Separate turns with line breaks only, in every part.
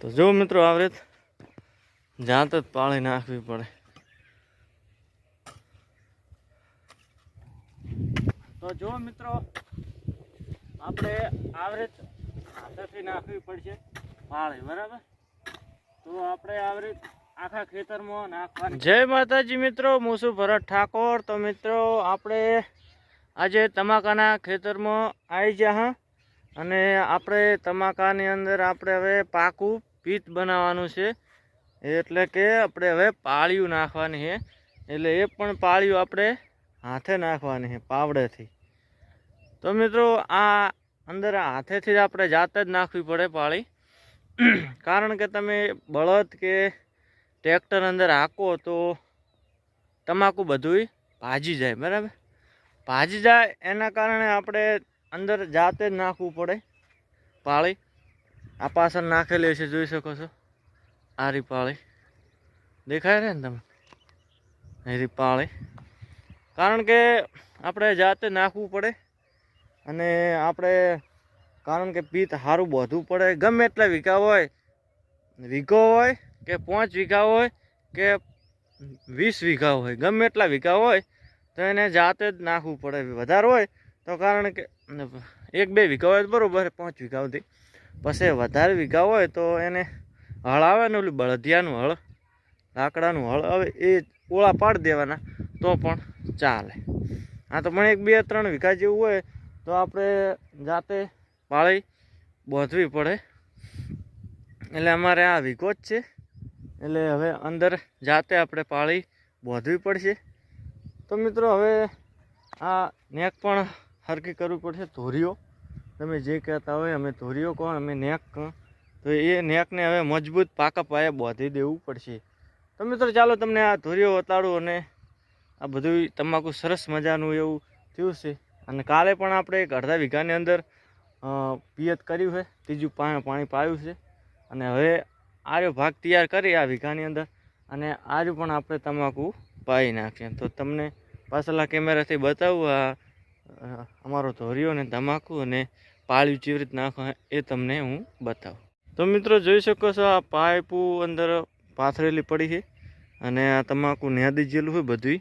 તો જો મિત્રો આવે જાત જ પાળી નાખવી પડે. તો જો મિત્રો, આપણે આવરેજ હાથેથી નાખવી પડશે પાળી, બરાબર? તો આપણે આવરેજ આખા ખેતરમાં નાખવાની. જય માતાજી મિત્રો છું ભરત ઠાકોર. તો મિત્રો, આપણે આજે તમાકાના ખેતરમાં આવી ગયા હા? અને આપણે તમાકાની અંદર આપણે હવે પાકું પીત બનાવવાનું છે. એટલે કે આપણે હવે પાળિયું નાખવાની છે. એટલે એ પણ પાળિયું આપણે હાથે નાખવાની છે, પાવડેથી. તો મિત્રો, આ અંદર હાથેથી જ આપણે જાતે જ નાખવી પડે પાળી. કારણ કે તમે બળદ કે ટ્રેક્ટર અંદર હાંકો તો તમાકુ બધુંય ભાજી જાય, બરાબર? ભાજી જાય એના કારણે આપણે અંદર જાતે જ નાખવું પડે પાળી. આ પાછળ નાખેલી છે જોઈ શકો છો. આ રીપાળી. દેખાય છે ને તમે એ રીપાળી. કારણ કે આપણે જાતે નાખવું પડે અને આપણે, કારણ કે પિત્ત સારું બધું પડે. ગમે એટલા વીઘા હોય, વીઘો હોય કે પાંચ વીઘા હોય કે વીસ વીઘા હોય, ગમે એટલા વીઘા હોય, તો એને જાતે જ નાખવું પડે. વધારે હોય તો કારણ કે, એક બે વીઘા હોય બરાબર, પાંચ વીઘા સુધી. પછી વધારે વીઘા હોય તો એને હળ આવે ને ઓલું બળદિયાનું હળ, લાકડાનું હળ આવે એ ઓળા પાડી દેવાના તો પણ ચાલે. આ તો પણ એક બે ત્રણ વીઘા જેવું હોય તો આપણે જાતે પાળી બોધવી પડે. એટલે અમારે આ વીઘો જ છે. એટલે હવે અંદર જાતે આપણે પાળી બોધવી પડશે. તો મિત્રો હવે આ નેક પણ હરકી કરવી પડશે, ધોરીઓ. તમે જે કહેતા હોય અમે ધોરીઓ કહો, અમે નેક કહો. તો એ નેકને હવે મજબૂત પાકા પાયે બાંધી દેવું પડશે. તો મિત્રો ચાલો તમને આ ધોરીઓ બતાડું અને આ બધું તમાકુ સરસ મજાનું એવું થયું છે. અને કાલે પણ આપણે એક અડધા વીઘાની અંદર પિયત કર્યું છે. ત્રીજું પાણી પાયું છે. અને હવે આર્યો ભાગ તૈયાર કરી આ વીઘાની અંદર અને આર્યું પણ આપણે તમાકુ પાઈ નાખીએ. તો તમને પાછલા કેમેરાથી બતાવું આ અમારો ધોરિયો ને તમાકુ અને પાળ્યું જેવી રીતે નાખો એ તમને હું બતાવું. તો મિત્રો જોઈ શકો છો, આ પાઇપું અંદર પાથરેલી પડી છે અને આ તમાકુ ન્યાદી જેલું હોય બધું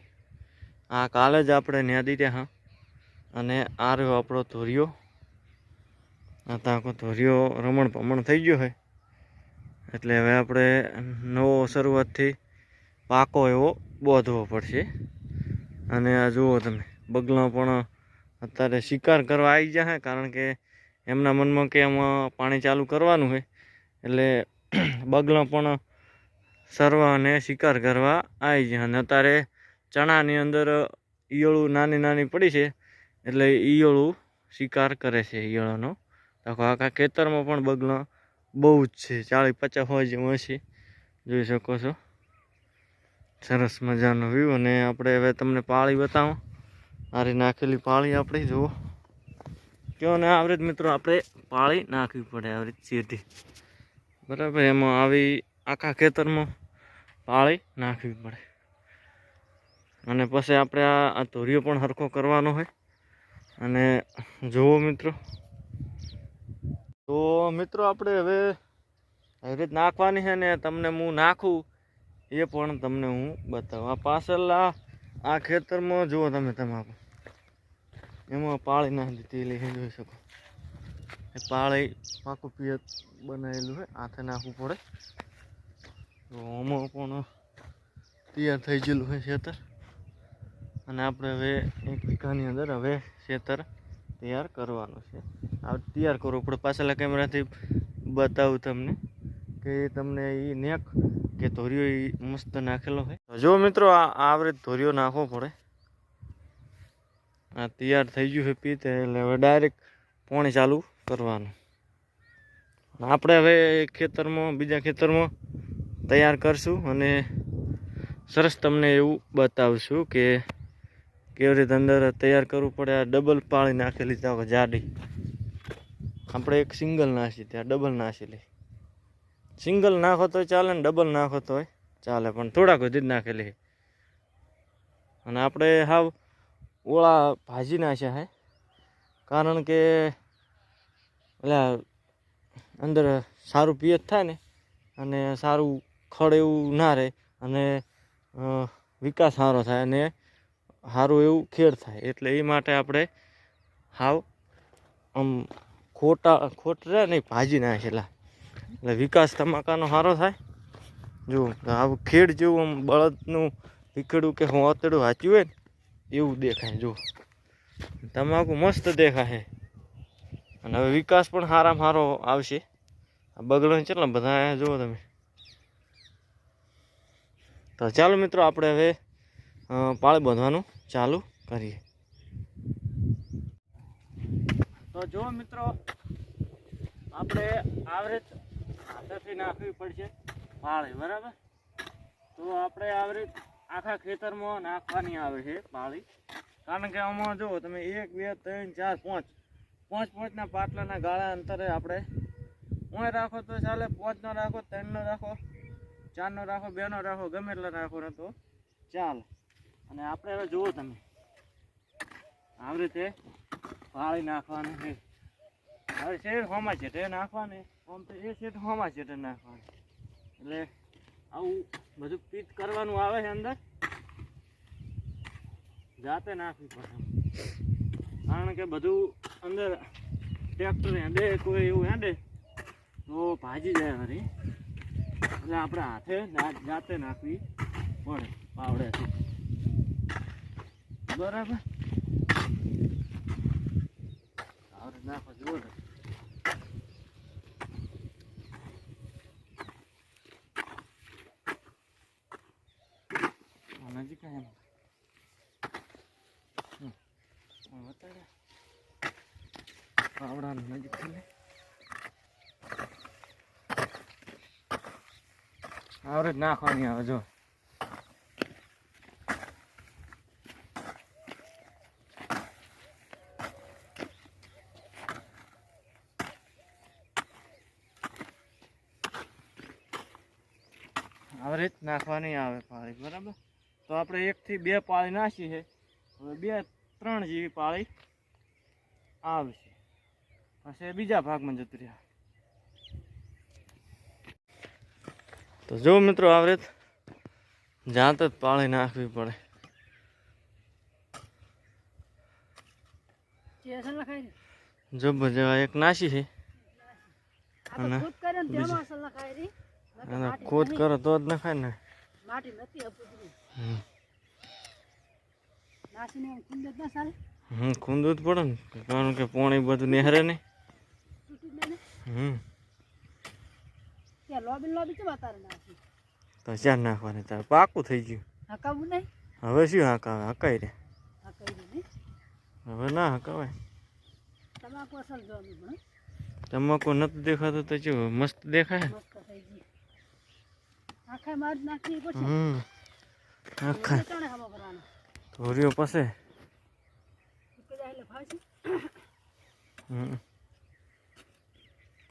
આ કાલે જ આપણે ન્યાદી ત્યાં અને આ રહ્યો આપણો ધોરિયો. આ તાકો ધોરિયો રમણ ભમણ થઈ ગયો હોય એટલે હવે આપણે નવો શરૂઆતથી પાકો એવો બોધવો પડશે. અને આ જુઓ તમે, બગલા પણ અત્યારે શિકાર કરવા આવી જાય કારણ કે એમના મનમાં કે એમાં પાણી ચાલુ કરવાનું હોય એટલે બગલો પણ સરવાને શિકાર કરવા આવી જાય અને અત્યારે ચણાની અંદર ઈયળું નાની નાની પડી છે, એટલે ઈયળું શિકાર કરે છે ઈયળોનો. આખો આખા ખેતરમાં પણ બગલો બહુ જ છે. ચાળીસ પચાસ હોય જેવું હશે. જોઈ શકો છો. સરસ મજાનો વ્યૂ અને આપણે હવે તમને પાળી બતાવો. આરી નાખેલી પાળી આપણે જુઓ. કયો ને આવ રીત મિત્રો આપણે પાળી નાખવી પડે આવી રીત સીધી. બરાબર, એમાં આવી આખા ખેતરમાં પાળી નાખવી પડે. અને પછી આપણે આ ધોરિયો પણ સરખો કરવાનો હોય. અને જુઓ મિત્રો. તો મિત્રો આપણે હવે રીત નાખવાની છે ને, તમને હું નાખું, એ પણ તમને હું બતાવું આ પાછળ આ આ ખેતરમાં જુઓ તમે તમાકુ. એમાં પાળી નાખી દીધી જોઈ શકો. એ પાળી પાકું પિયત બનાવેલું હોય હાથે નાખવું પડે. તો આમાં પણ તૈયાર થઈ ગયેલું હોય ખેતર અને આપણે હવે એક વીઘાની અંદર હવે ખેતર તૈયાર કરવાનું છે. આ તૈયાર કરવું પડે. પાછળના કેમેરાથી બતાવું તમને. કે તમને એ નેક કે ધોરિયો એ મસ્ત નાખેલો હોય. જો મિત્રો, આ આવરે ધોરિયો નાખવો પડે. આ તૈયાર થઈ ગયું છે પીતે એટલે હવે ડાયરેક્ટ પાણી ચાલુ કરવાનું. આપણે હવે ખેતરમાં, બીજા ખેતરમાં તૈયાર કરશું અને સરસ તમને એવું બતાવશું કે કેવી રીતે અંદર તૈયાર કરવું પડે. આ ડબલ પાળી નાખેલી તો જાડી. આપણે એક સિંગલ નાસી ત્યાં ડબલ નાખેલી સિંગલ નાખો તો ચાલે ને ડબલ નાખો તો ચાલે, પણ થોડાક વધી જ નાખેલી અને આપણે હાવ ઓળા ભાજી નાખ્યા હે. કારણ કે એટલે અંદર સારું પિયત થાય ને, અને સારું ખડ એવું ના રહે, અને વિકાસ સારો થાય, અને સારું એવું ખેડ થાય. એટલે એ માટે આપણે હાવ આમ ખોટા, ખોટ રહે ને ભાજી નાખેલા. એટલે વિકાસ તમાકાનો સારો થાય. જો આવું ખેડ જેવું આમ બળદનું ભીખડું કે હોતડું હાચ્યું હોય ને, એવું દેખાય જો. તમાકુ મસ્ત દેખાય અને હવે વિકાસ પણ સારામાં સારો આવશે. આ બગડો કેટલા બધા જુઓ તમે. તો ચાલો મિત્રો, આપણે હવે પાળ બાંધવાનું ચાલુ કરીએ.
તો જો મિત્રો, આપણે આવરેજ હાથેથી નાખવી પડશે. પાળી, બરાબર? તો આપણે આવી આખા ખેતરમાં નાખવાની આવે છે પાળી. કારણ કે આમાં જો તમે એક, બે, ત્રણ, ચાર, પાંચ. પાંચ પાંચના પાટલાના ગાળા અંતરે આપણે હું રાખો તો ચાલે, પાંચનો રાખો, ત્રણનો રાખો, ચારનો રાખો, બેનો રાખો, ગમે એટલા રાખો ને તો ચાલે. અને આપણે હવે જુઓ તમે, આવી રીતે પાળી નાખવાની છે. હવે શેર હોમાં છે નાખવાની. આમ તો એ શેઠ હોમાં છે નાખવાની. એટલે આવું બધું પીત કરવાનું આવે છે અંદર. જાતે નાખવી પડે કારણ કે બધું અંદર ટ્રેક્ટર હેંડે કોઈ એવું હેંડે તો ભાજી જાય ખરી એટલે આપણે હાથે જાતે નાખવી પડે પાવડેથી. બરાબર? આવડે નાખો જુઓ ને આ નજીક આય એમ. હમ. આ વતાડે. પાવડાની નજીક થઈ લે. આવડે જ નાખવાની આવે જો આવી રીત નાખવાની આવે પાળી બરાબર તો આપણે એકથી બે પાળી નાખી છે. હવે બે ત્રણ જેવી પાળી આવશે. પછી બીજા ભાગમાં જતું રહ્યા
તો જો મિત્રો આવે જાત જ પાળી નાખવી પડે. જો બધા એક નાસી છે. અને
ખોદ કરો
તો જ નખાય ને.
માટી નથી અપુદરી
હમ.
નાસીને જ ના સાલે
હમ ખૂંદવું જ પડે ને. કારણ કે પાણી બધું નહેરે
ને.
હમ.
ત્યાં લોબી લોબી કેમ તારે નાખી
તો ચાર નાખવાની? તાર પાકું થઈ ગયું.
હકાવું નહીં?
હવે શું હકાવે? હકાઈ રે. હવે ના હકાવાય.
તમાકુ અસલ જોવાનું પણ
તમાકુ નથી દેખાતું તો જો મસ્ત દેખાય
મસ્ત થઈ ગઈ આખા માર નાખવી પડશે
હમ. આખા.
ચાણે હમો કરવાનો
ધોરીઓ પાસે
ઉકે જાય એટલે ફાવશે
હમ.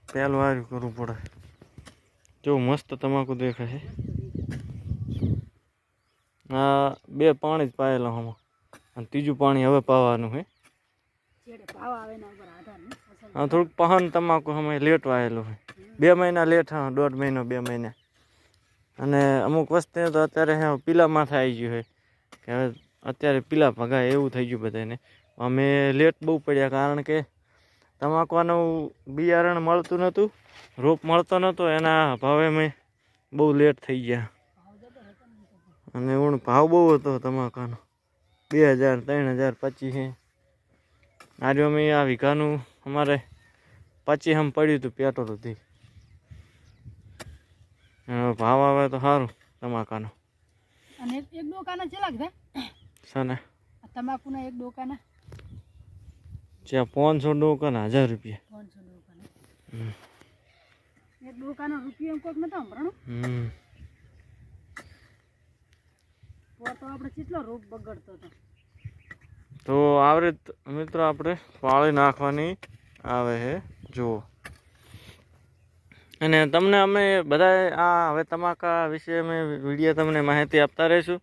પેલું આર્યું કરવું પડે. જો મસ્ત તમાકુ દેખાય છે. આ બે પાણી જ પાયેલા આમાં અને ત્રીજું પાણી હવે પાવાનું છે.
છેડે ભાવ આવે એના ઉપર આધાર નહીં અસલ
આ થોડુંક પહન તમાકુ અમે લેટ વાયેલું છે. બે મહિના લેટ હા દોઢ મહિનો બે મહિના. અને અમુક વસ્તુ તો અત્યારે હે પીલા માથા આવી ગયું છે કે હવે અત્યારે પીલા ભગાય એવું થઈ ગયું બધાને અમે લેટ બહુ પડ્યા, કારણ કે તમાકવાનું બિયારણ મળતું નહોતું, રોપ મળતો નહોતો, એના ભાવે મેં બહુ લેટ થઈ ગયા. અને ઓણ ભાવ બહુ હતો તમાકાનો. બે હજાર, ત્રણ હજાર, પચીસ આજે અમે આ વીઘાનું અમારે પચીસ આમ પડ્યું હતું પેટ્રોલ હતી ભાવ આવે તો સારું તમાકાનો.
અને એક ડોકાના ચેલા કીધા?
સને
તમાકુના એક ડોકાના.
છે પાંચસો ડોકાના હજાર રૂપિયા.
પાંચસો ડોકાના. એક ડોકાનો રૂપિયો એમ કોઈક નતો સંભળાણું.
હમ.
તો આપણે કેટલો રોગ બગડતો હતો
તો આવી રીત મિત્રો આપણે પાળી નાખવાની આવે છે જુઓ. અને તમને અમે બધા આ હવે તમાકા વિશે અમે વીડિયો તમને માહિતી આપતા રહીશું.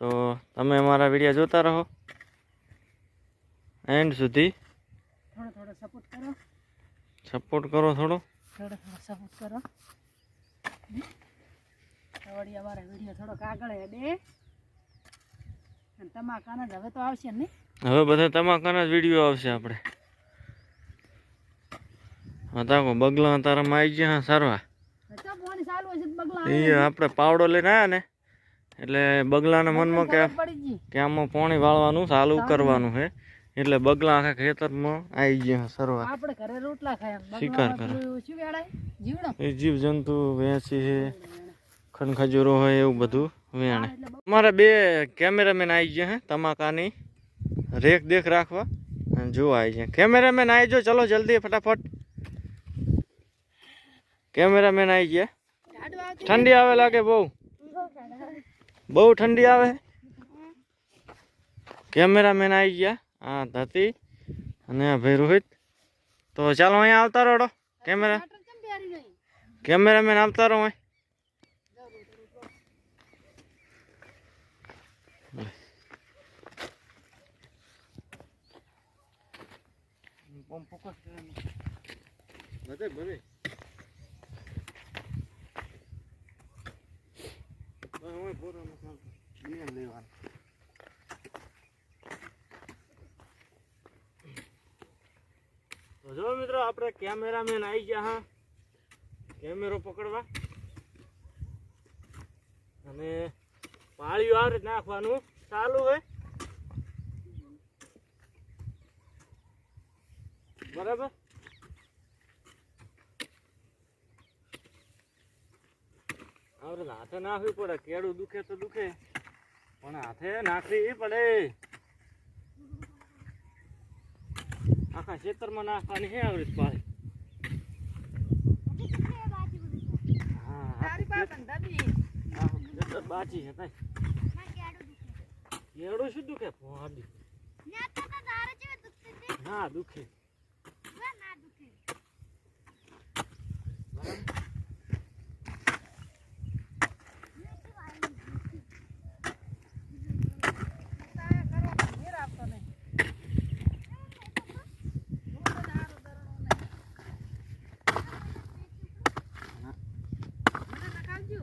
તો તમે અમારા વીડિયો જોતા રહો. એન્ડ સુધી
થોડો થોડો સપોર્ટ કરો.
સપોર્ટ કરો થોડો.
થોડો થોડો સપોર્ટ કરો. વળી અમારે વીડિયો થોડોક આગળ હેડે અને તમાકાના જ હવે તો આવશે
હવે બધા તમાકાના જ વીડિયો આવશે આપણે. હા તાકો બગલા તારામાં આવી ગયા સારવા. એ આપણે પાવડો લઈને આવ્યા ને એટલે બગલાના મનમાં કે કે આમાં પાણી વાળવાનું ચાલુ કરવાનું છે એટલે બગલા આખા ખેતરમાં આવી ગયા સરવા.
આપણે ઘરે રોટલા ખાયા.
શિકાર કરે. એ જીવ જંતુ વેચી છે ખનખજૂરો હોય એવું બધું વેણે. અમારા બે કેમેરામેન આવી ગયા હે તમાકાની. રેખ દેખ રાખવા. અને જોવા આવી ગયા. કેમેરામેન આવી જો ચલો જલ્દી ફટાફટ. કેમેરામેન આવી ગયા
ગાડું આવતું
ઠંડી આવે લાગે બહુ બહુ ઠંડી આવે કેમેરામેન આવી ગયા હા ધતી અને આ ભાઈ રોહિત તો ચાલો અહીંયા આવતા રહો કેમેરા
સ્વેટર કેમ પહેરી નહીં
કેમેરામેન આવતા રહો અહીં બધે બધે તો જો મિત્રો, આપણે કેમેરામેન આવી ગયા હા. કેમેરો પકડવા. અને પાળીઓ આ રીતે નાખવાનું ચાલુ હોય. બરાબર? આપણે હાથે નાખવી પડે. કેળું દુખે તો દુખે. પણ હાથે નાખવી પડે. આખા ખેતરમાં નાખવાની છે આવી રીતે હા
તારી પાસે દાદી
આખું ખેતર બાચી છે તાઈ. કેળું શું દુખે? હા ના દુખે
મેર આપતો નહીં રોટલો ને હારો દરણો નહીં. મને નખાવજો.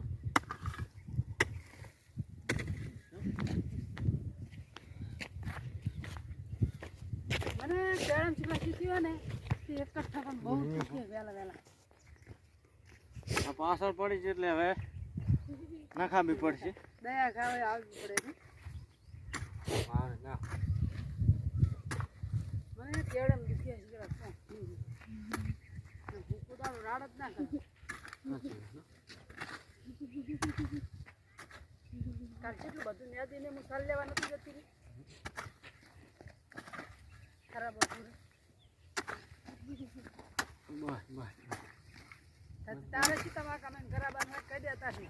મને બેડમ ચીપલા ને તે એક જ ઠપણ બહુ શીખે વહેલા વહેલા
પાછળ પડી છે એટલે હવે નખાવી પડશે
દયા ખાવે આવવી પડે ને
મારે ના
મને કેળમ દુખ્યા શીખડા ભૂખું રાડ જ ના કરે કાલ કેટલું બધું ન્યાદીને હું સાલ લેવા નથી જતી ખરાબ તાર- તારે શું તમારા કામે ખરાબ કહી દેતા છે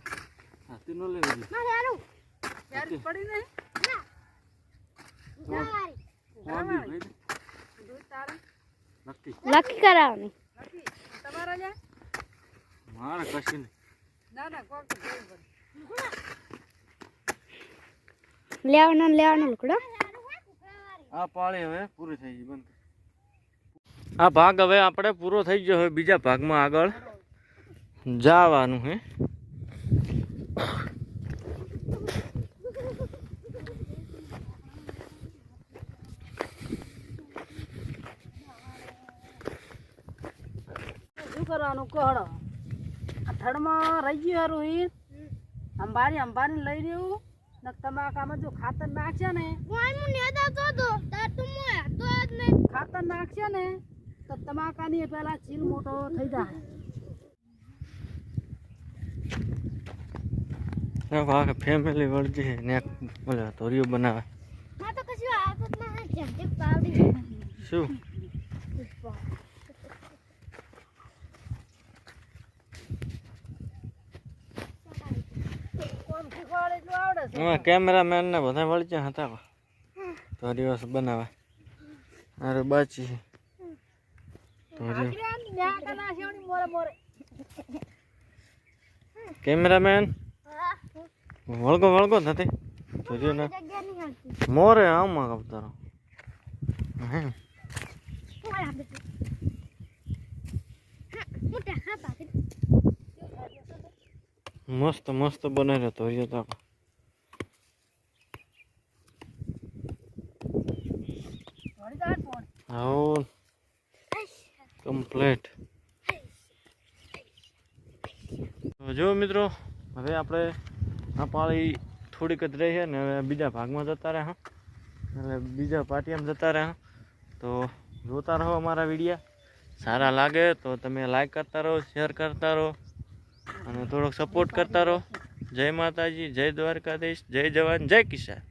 હાથી નો લેવી
પડી નહીં
કરાવવાની.
નથી તમારા લ્યા
મારે કશું નહીં
ના ના કોક
લેવાનું લેવાનું લુકડો.
આ પાળી હવે પૂરી થઈ ગઈ બંધ આ ભાગ હવે આપણે પૂરો થઈ ગયો હવે બીજા ભાગમાં આગળ. જવાનું હે.
શું કરવાનું કહડો આ રહી ગયું હારું ઈ અંબારી અંબારી લઈ રહ્યું. ને તમાકામાં જો ખાતર નાખશે ને. ખાતર નાખશે ને. તો તમાકાની પહેલાં ચીલ મોટો થઈ જાય.
આખા ફેમિલી વળજી ને બોલે ધોરીઓ બનાવે. શું
કોણ શીખવાડે એટલું આવડે છે
એમાં કેમેરામેન ને બધા વળજે હતા. ધોરીઓ બનાવે. અરે બાચી છે ધોરીઓ
આખરે આમ ન્યા કના શેવડી મોરે મોરે
કેમેરામેન વળગો વળગો નથી ધોરીઓ ના મોરે આમાં કપતારો હે મસ્ત મસ્ત બનાવી તો એ તો
વળી જાય ને પોણી.
આવો કમ્પ્લેટ. જો મિત્રો, હવે આપણે આ પાળી થોડીક જ રહી છે ને હવે બીજા ભાગમાં જતા રહ્યા એટલે બીજા પાટિયામાં જતા રહ્યા તો જોતા રહો અમારા વિડીયા. સારા લાગે તો તમે લાઈક કરતા રહો શેર કરતા રહો અને થોડોક સપોર્ટ કરતા રહો. જય માતાજી, જય દ્વારકાધીશ, જય જવાન, જય કિસાન.